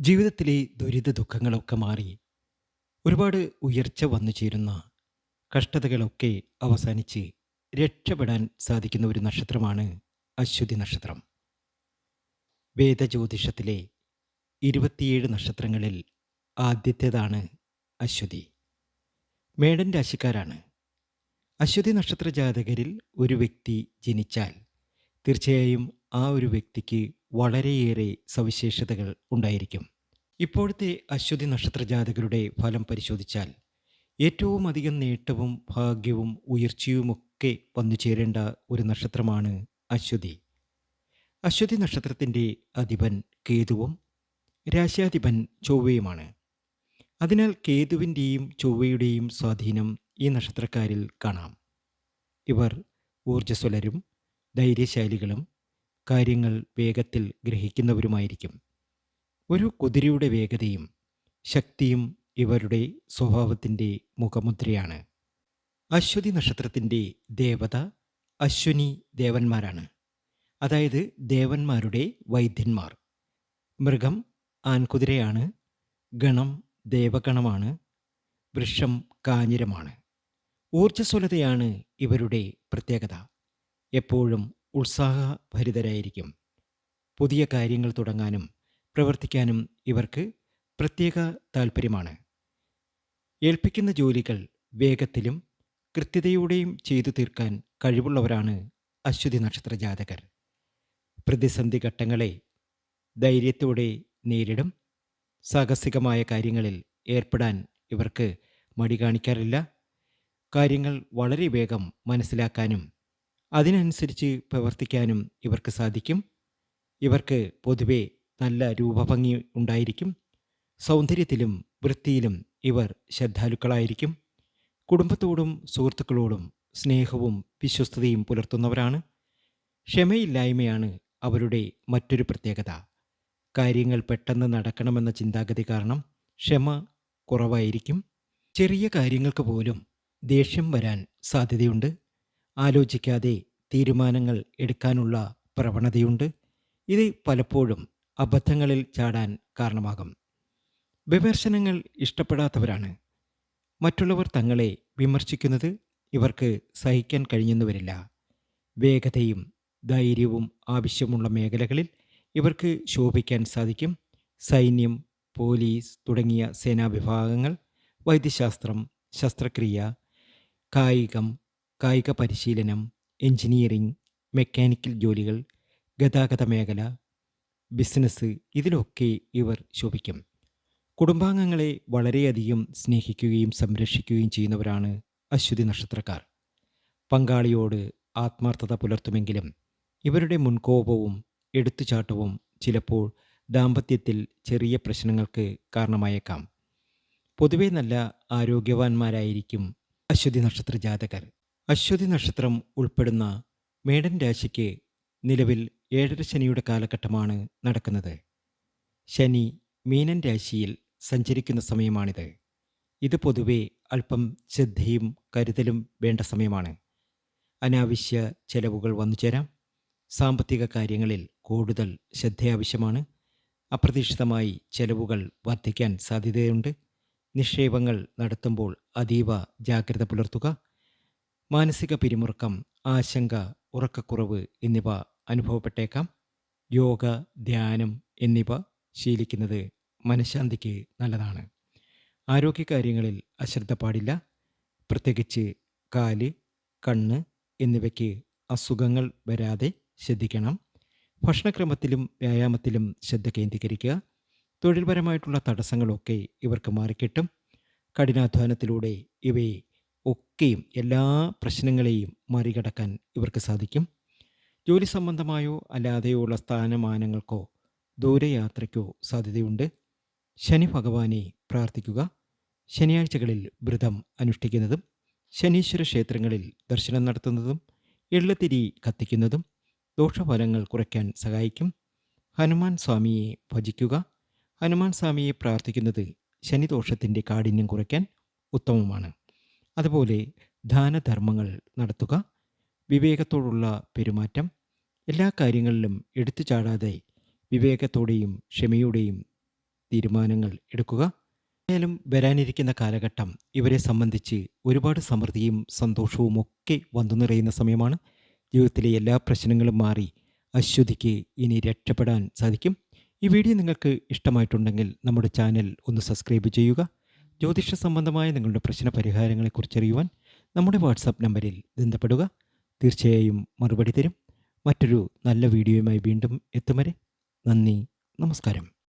ജീവിതത്തിലെ ദുരിത ദുഃഖങ്ങളൊക്കെ മാറി ഒരുപാട് ഉയർച്ച വന്നു ചേരുന്ന കഷ്ടതകളൊക്കെ അവസാനിച്ച് രക്ഷപ്പെടാൻ സാധിക്കുന്ന ഒരു നക്ഷത്രമാണ് അശ്വതി നക്ഷത്രം. വേദജ്യോതിഷത്തിലെ ഇരുപത്തിയേഴ് നക്ഷത്രങ്ങളിൽ ആദ്യത്തേതാണ് അശ്വതി. മേടൻ രാശിക്കാരാണ്. അശ്വതി നക്ഷത്ര ജാതകരിൽ ഒരു വ്യക്തി ജനിച്ചാൽ തീർച്ചയായും ആ ഒരു വ്യക്തിക്ക് വളരെയേറെ സവിശേഷതകൾ ഉണ്ടായിരിക്കും. ഇപ്പോഴത്തെ അശ്വതി നക്ഷത്ര ജാതകരുടെ ഫലം പരിശോധിച്ചാൽ ഏറ്റവും അധികം നേട്ടവും ഭാഗ്യവും ഉയർച്ചയുമൊക്കെ വന്നു ചേരേണ്ട ഒരു നക്ഷത്രമാണ് അശ്വതി. അശ്വതി നക്ഷത്രത്തിന്റെ അധിപൻ കേതുവും രാശാധിപൻ ചൊവ്വയുമാണ്. അതിനാൽ കേതുവിന്റെയും ചൊവ്വയുടെയും സ്വാധീനം ഈ നക്ഷത്രക്കാരിൽ കാണാം. ഇവർ ഊർജസ്വലരും ധൈര്യശാലികളും കാര്യങ്ങൾ വേഗത്തിൽ ഗ്രഹിക്കുന്നവരുമായിരിക്കും. ഒരു കുതിരയുടെ വേഗതയും ശക്തിയും ഇവരുടെ സ്വഭാവത്തിന്റെ മുഖമുദ്രയാണ്. അശ്വതി നക്ഷത്രത്തിന്റെ ദേവത അശ്വിനി ദേവന്മാരാണ്. അതായത് ദേവന്മാരുടെ വൈദ്യന്മാർ. മൃഗം ആൺകുതിരയാണ് ഗണം ദേവഗണമാണ് വൃക്ഷം കാഞ്ഞിരമാണ്. ഊർജസ്വലതയാണ് ഇവരുടെ പ്രത്യേകത. എപ്പോഴും ഉത്സാഹഭരിതരായിരിക്കും. പുതിയ കാര്യങ്ങൾ തുടങ്ങാനും പ്രവർത്തിക്കാനും ഇവർക്ക് പ്രത്യേക താല്പര്യമാണ് ഏൽപ്പിക്കുന്ന ജോലികൾ വേഗത്തിലും കൃത്യതയോടെയും ചെയ്തു തീർക്കാൻ കഴിവുള്ളവരാണ് അശ്വതി നക്ഷത്ര ജാതകർ. പ്രതിസന്ധി ഘട്ടങ്ങളെ ധൈര്യത്തോടെ നേരിടും. സാഹസികമായ കാര്യങ്ങളിൽ ഏർപ്പെടാൻ ഇവർക്ക് മടി കാണിക്കാറില്ല. കാര്യങ്ങൾ വളരെ വേഗം മനസ്സിലാക്കാനും അതിനനുസരിച്ച് പ്രവർത്തിക്കാനും ഇവർക്ക് സാധിക്കും. ഇവർക്ക് പൊതുവെ നല്ല രൂപഭംഗി ഉണ്ടായിരിക്കും. സൗന്ദര്യത്തിലും വൃത്തിയിലും ഇവർ ശ്രദ്ധാലുക്കളായിരിക്കും. കുടുംബത്തോടും സുഹൃത്തുക്കളോടും സ്നേഹവും വിശ്വസ്തതയും പുലർത്തുന്നവരാണ്. ക്ഷമയില്ലായ്മയാണ് അവരുടെ മറ്റൊരു പ്രത്യേകത. കാര്യങ്ങൾ പെട്ടെന്ന് നടക്കണമെന്ന ചിന്താഗതി കാരണം ക്ഷമ കുറവായിരിക്കും. ചെറിയ കാര്യങ്ങൾക്ക് പോലും ദേഷ്യം വരാൻ സാധ്യതയുണ്ട്. ആലോചിക്കാതെ തീരുമാനങ്ങൾ എടുക്കാനുള്ള പ്രവണതയുണ്ട്. ഇത് പലപ്പോഴും അബദ്ധങ്ങളിൽ ചാടാൻ കാരണമാകും. വിമർശനങ്ങൾ ഇഷ്ടപ്പെടാത്തവരാണ്. മറ്റുള്ളവർ തങ്ങളെ വിമർശിക്കുന്നത് ഇവർക്ക് സഹിക്കാൻ കഴിഞ്ഞെന്നു വരില്ല വേഗതയും ധൈര്യവും ആവശ്യമുള്ള മേഖലകളിൽ ഇവർക്ക് ശോഭിക്കാൻ സാധിക്കും. സൈന്യം പോലീസ് തുടങ്ങിയ സേനാവിഭാഗങ്ങൾ വൈദ്യശാസ്ത്രം ശസ്ത്രക്രിയ കായികം കായിക പരിശീലനം എഞ്ചിനീയറിംഗ് മെക്കാനിക്കൽ ജോലികൾ ഗതാഗത മേഖല ബിസിനസ് ഇതിലൊക്കെ ഇവർ ശോഭിക്കും. കുടുംബാംഗങ്ങളെ വളരെയധികം സ്നേഹിക്കുകയും സംരക്ഷിക്കുകയും ചെയ്യുന്നവരാണ് അശ്വതി നക്ഷത്രക്കാർ. പങ്കാളിയോട് ആത്മാർത്ഥത പുലർത്തുമെങ്കിലും ഇവരുടെ മുൻകോപവും എടുത്തുചാട്ടവും ചിലപ്പോൾ ദാമ്പത്യത്തിൽ ചെറിയ പ്രശ്നങ്ങൾക്ക് കാരണമായേക്കാം. പൊതുവെ നല്ല ആരോഗ്യവാന്മാരായിരിക്കും അശ്വതി നക്ഷത്ര ജാതകർ. അശ്വതി നക്ഷത്രം ഉൾപ്പെടുന്ന മേടൻ രാശിക്ക് നിലവിൽ ഏഴര ശനിയുടെ കാലഘട്ടമാണ് നടക്കുന്നത്. ശനി മീനൻ രാശിയിൽ സഞ്ചരിക്കുന്ന സമയമാണിത്. ഇത് പൊതുവെ അല്പം ശ്രദ്ധയും കരുതലും വേണ്ട സമയമാണ്. അനാവശ്യ ചെലവുകൾ വന്നു ചേരാം സാമ്പത്തിക കാര്യങ്ങളിൽ കൂടുതൽ ശ്രദ്ധ ആവശ്യമാണ്. അപ്രതീക്ഷിതമായി ചെലവുകൾ വർദ്ധിക്കാൻ സാധ്യതയുണ്ട്. നിക്ഷേപങ്ങൾ നടത്തുമ്പോൾ അതീവ ജാഗ്രത പുലർത്തുക. മാനസിക പിരിമുറുക്കം ആശങ്ക ഉറക്കക്കുറവ് എന്നിവ അനുഭവപ്പെട്ടേക്കാം. യോഗ ധ്യാനം എന്നിവ ശീലിക്കുന്നത് മനഃശാന്തിക്ക് നല്ലതാണ്. ആരോഗ്യകാര്യങ്ങളിൽ അശ്രദ്ധ പാടില്ല. പ്രത്യേകിച്ച് കാൽ കണ്ണ് എന്നിവയ്ക്ക് അസുഖങ്ങൾ വരാതെ ശ്രദ്ധിക്കണം. ഭക്ഷണക്രമത്തിലും വ്യായാമത്തിലും ശ്രദ്ധ കേന്ദ്രീകരിക്കുക. തൊഴിൽപരമായിട്ടുള്ള തടസ്സങ്ങളൊക്കെ ഇവർക്ക് മാറിക്കിട്ടും. കഠിനാധ്വാനത്തിലൂടെ ഇവയെ ഒക്കെയും എല്ലാ പ്രശ്നങ്ങളെയും മറികടക്കാൻ ഇവർക്ക് സാധിക്കും. ജോലി സംബന്ധമായോ അല്ലാതെയോ ഉള്ള സ്ഥാനമാനങ്ങൾക്കോ ദൂരയാത്രയ്ക്കോ സാധ്യതയുണ്ട്. ശനി ഭഗവാനെ പ്രാർത്ഥിക്കുക. ശനിയാഴ്ചകളിൽ വ്രതം അനുഷ്ഠിക്കുന്നതും ശനീശ്വര ക്ഷേത്രങ്ങളിൽ ദർശനം നടത്തുന്നതും എള്ളത്തിരി കത്തിക്കുന്നതും ദോഷഫലങ്ങൾ കുറയ്ക്കാൻ സഹായിക്കും. ഹനുമാൻ സ്വാമിയെ ഭജിക്കുക. ഹനുമാൻ സ്വാമിയെ പ്രാർത്ഥിക്കുന്നത് ശനിദോഷത്തിന്റെ കാഠിന്യം കുറയ്ക്കാൻ ഉത്തമമാണ്. അതുപോലെ ദാനധർമ്മങ്ങൾ നടത്തുക വിവേകത്തോടുള്ള പെരുമാറ്റം എല്ലാ കാര്യങ്ങളിലും എടുത്തു ചാടാതെ വിവേകത്തോടെയും ക്ഷമയോടെയും തീരുമാനങ്ങൾ എടുക്കുക. എന്തായാലും വരാനിരിക്കുന്ന കാലഘട്ടം ഇവരെ സംബന്ധിച്ച് ഒരുപാട് സമൃദ്ധിയും സന്തോഷവും ഒക്കെ വന്നു നിറയുന്ന സമയമാണ്. ജീവിതത്തിലെ എല്ലാ പ്രശ്നങ്ങളും മാറി അശ്വതിക്ക് ഇനി രക്ഷപ്പെടാൻ സാധിക്കും. ഈ വീഡിയോ നിങ്ങൾക്ക് ഇഷ്ടമായിട്ടുണ്ടെങ്കിൽ നമ്മുടെ ചാനൽ ഒന്ന് സബ്സ്ക്രൈബ് ചെയ്യുക. ജ്യോതിഷ സംബന്ധമായ നിങ്ങളുടെ പ്രശ്ന പരിഹാരങ്ങളെക്കുറിച്ചറിയുവാൻ നമ്മുടെ വാട്സാപ്പ് നമ്പറിൽ ബന്ധപ്പെടുക. തീർച്ചയായും മറുപടി തരും. മറ്റൊരു നല്ല വീഡിയോയുമായി വീണ്ടും എത്തും വരെ നന്ദി. നമസ്കാരം.